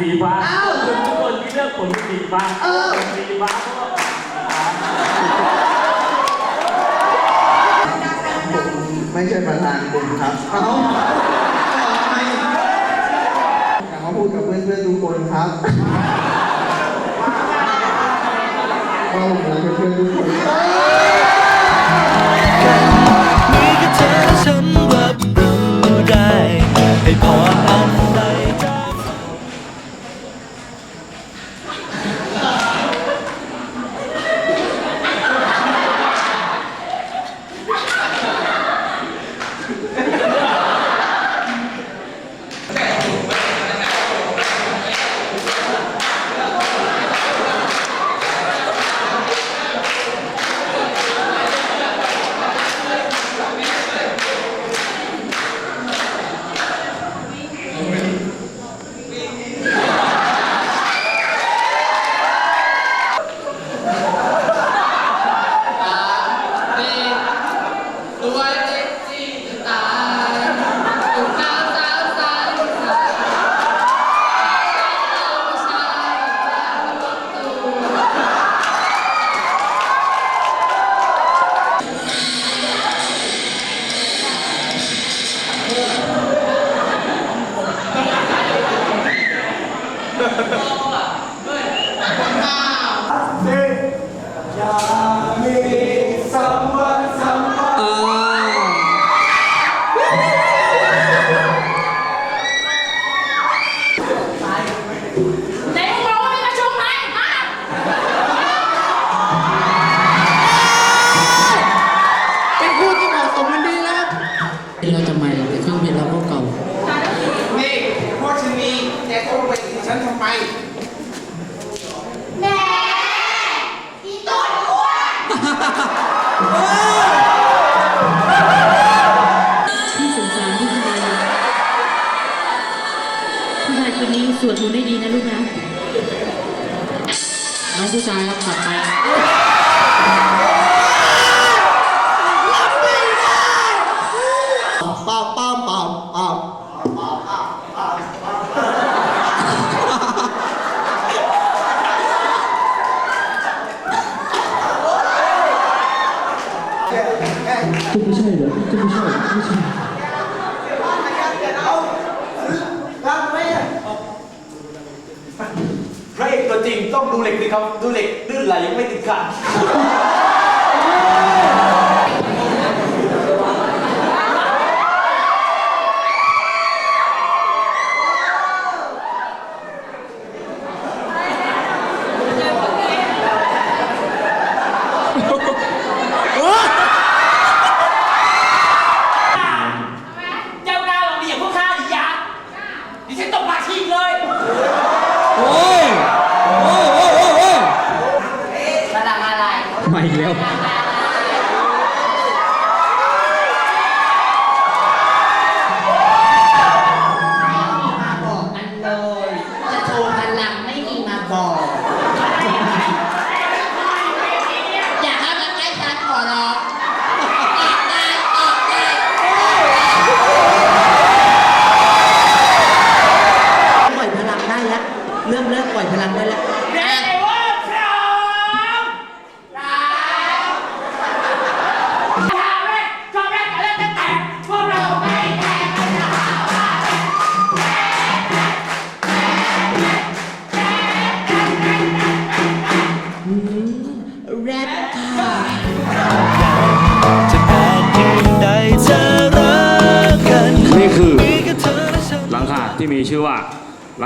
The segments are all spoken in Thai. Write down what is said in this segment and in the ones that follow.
สีฟ้าเอ้าทุกคนที่เลือกผมเป็นสีฟ้าเออสีฟ้าเพราะมไม่ใช่ประธานกลุ่มครับเขาอยากมาพูดกับเพื่อนๆทุกคนครับว่าผมรักเพื่อนทุกคน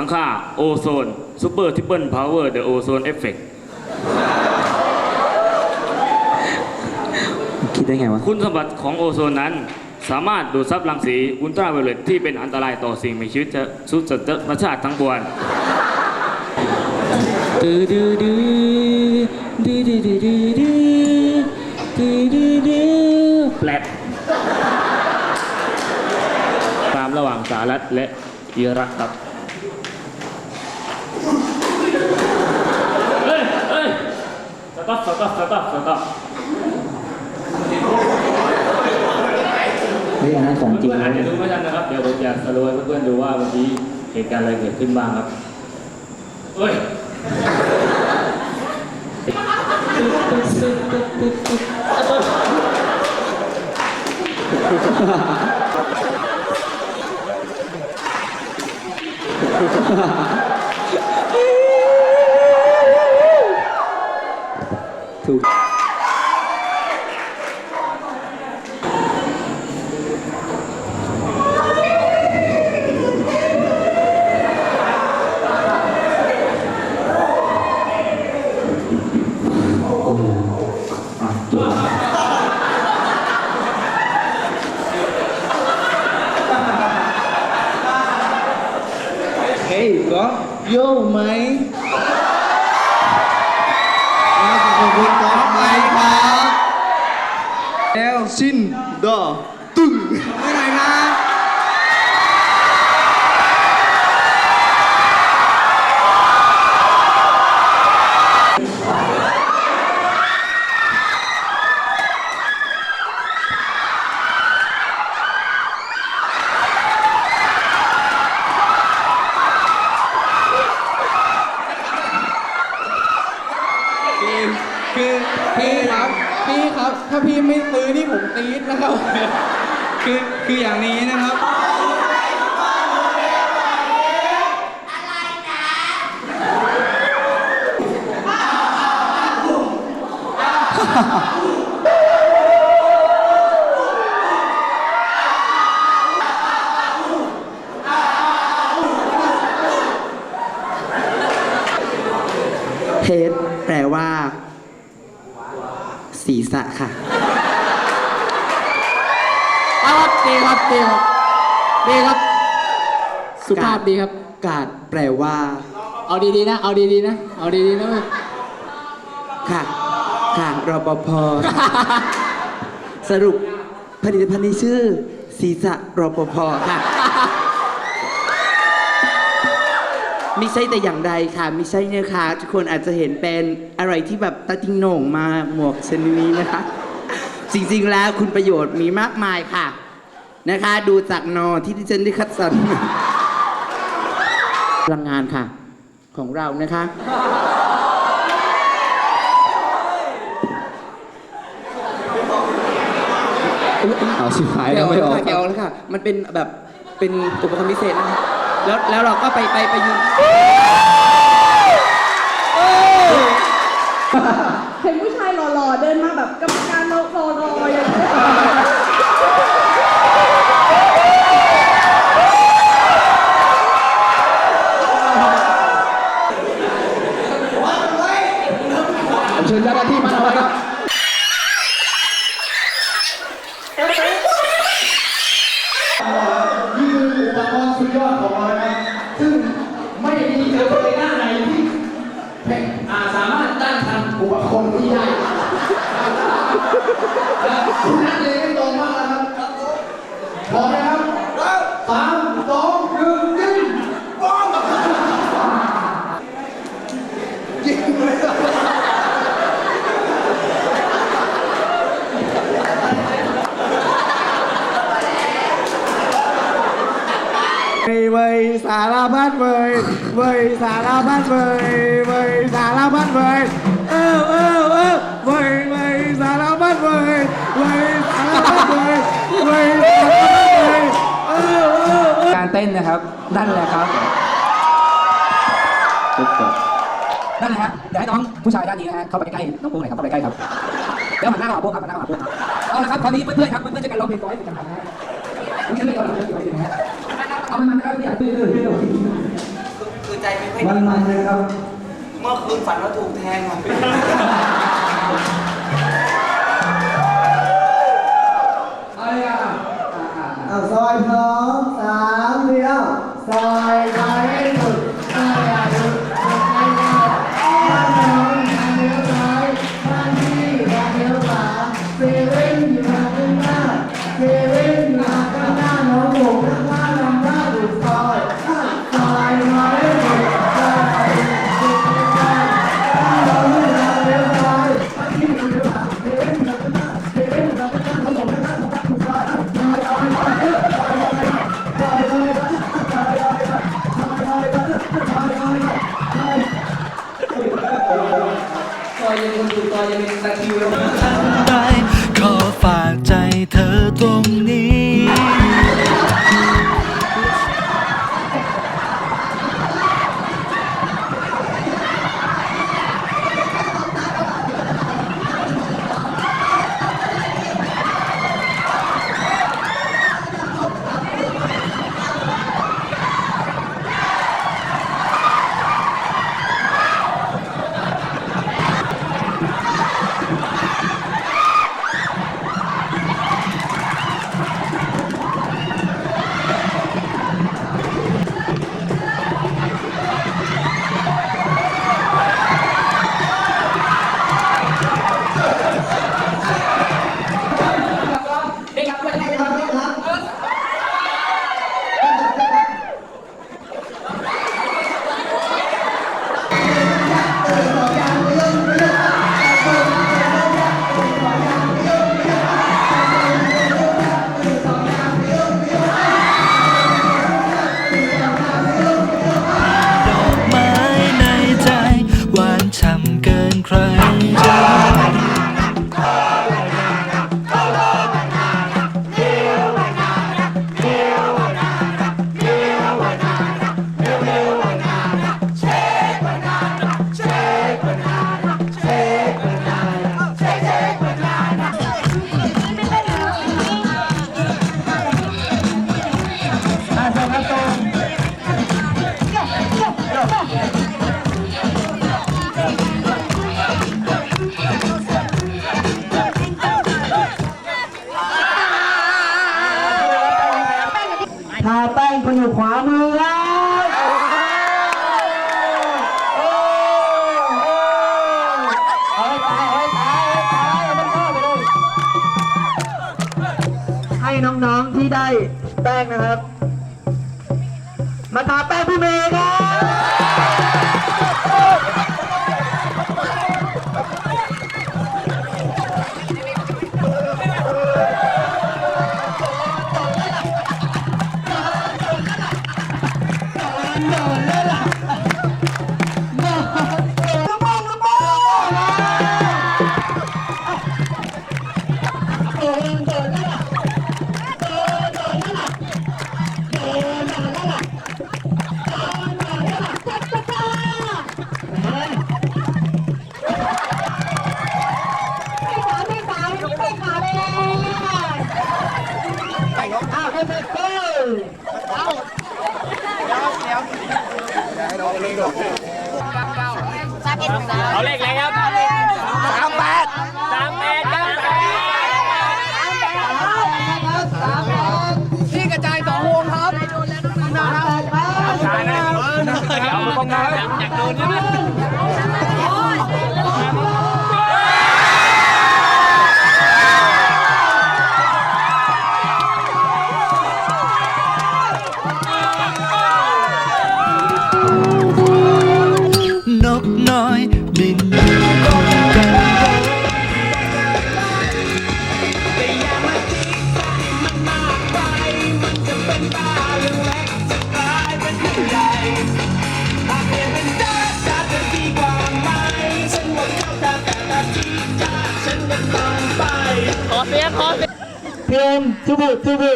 งค่าโอโซนซูเปอร์ทิปเปิลพาวเวอร์เดอะโอโซนเอฟเฟกคิดได้ไงวะ คุณสมบัติของโอโซนนั้น สามารถดูดซับรังสีอุลตราไวโอเลตที่เป็นอันตรายต่อสิ่งมีชีวิตสุดธรรมชาติทั้งปวงแปลกตามระหว่างสหรัฐและอิรักครับ สต็อปสต็อปสต็อปสต็อปเฮ้ยอันนั้นของจริงเพื่อนๆนะอาจจะเนี่ยดูไม่ทันนะครับ เดี๋ยวผมจะสรุปให้เพื่อนๆดูว่าวันนี้เหตุการณ์อะไรเกิดขึ้นบ้างครับเฮ้ย ถูก เฮ้ยก็โย่ไหมขอบคุณก๊อฟไหมครับแล้วสิ้นดอตึ้งไม่ไหนนะ คือคือพี่ครับพี่ครับ ถ้าพี่ ไม่ซื้อนี่ผมตีดนะครับคือคืออย่างนี้นะครับเฮดแปลว่า ศีรษะค่ะครับดีครับดีครับดีครับ สุภาพดีครับ กาดแปลว่า เอาดีๆนะ เอาดีๆนะ เอาดีๆนะ ค่ะ ค่ะ รปภ สรุปผลิตภัณฑ์นี้ชื่อศีรษะรปภ ค่ะ ไม่ใช่แต่อย่างใดค่ะ ไม่ใช่เนื้อค่ะทุกคนอาจจะเห็นเป็นอะไรที่แบบตาติงโหน่งมาหมวกชนิดนี้นะคะ จริงๆแล้วคุณประโยชน์มีมากมายค่ะ นะคะ ดูจากนอที่ดิฉันได้คัดสรรพลังงานค่ะ ของเรานะคะ เอาชิบหายแล้วไม่ออก เดี๋ยวแล้วค่ะมันเป็นแบบเป็นอุปกรณ์พิเศษนะคะ แล้วแล้วเราก็ไปไปไปยืนเห็นผู้ชายหล่อๆเดินมาแบบกรรมการรอรอๆอย่างนี้ยเชิญเจ้าหน้าที่มาเอาไว้ครับ คุณนักเรียนไม่ตรงมากนะครับพร้อมนะครับสามสองหนึ่งยิงป้องยิงเลยครับเว้ยเว้ยสารพัดเว้ยเว้ยสารพัดเว้ยเว้ยสารพัดเว้ยเออเออเออเว้ย การเต้นนะครับ นั่นแหละครับนั่นแหละฮะเดี๋ยวให้น้องผู้ชายด้านนี้นะฮะเข้าไปใกล้น้องปูหน่อยครับเข้าไปใกล้ครับเดี๋ยวมันหน้าเข้าหาพวกครับมันหน้าเข้าหาพวกครับเอาละครับคราวนี้เพื่อนๆครับเพื่อนๆจะกันร้องเพลงร้อยเป็นจังนะฮะไม่ใช่เรื่ไรนะฮะเอามันมันนะครับเนี่ยดื้อคือใจไม่ค่อยมันมันเลยครับ เมื่อคืนฝันว่าถูกแทงมา อยพร้อมสามเดียวซอย นะครับ มาทาแป้งพี่เมย์ครับ เพื่อนเป็ขอเสียงขอเสียงเพีงทุบุชูบุ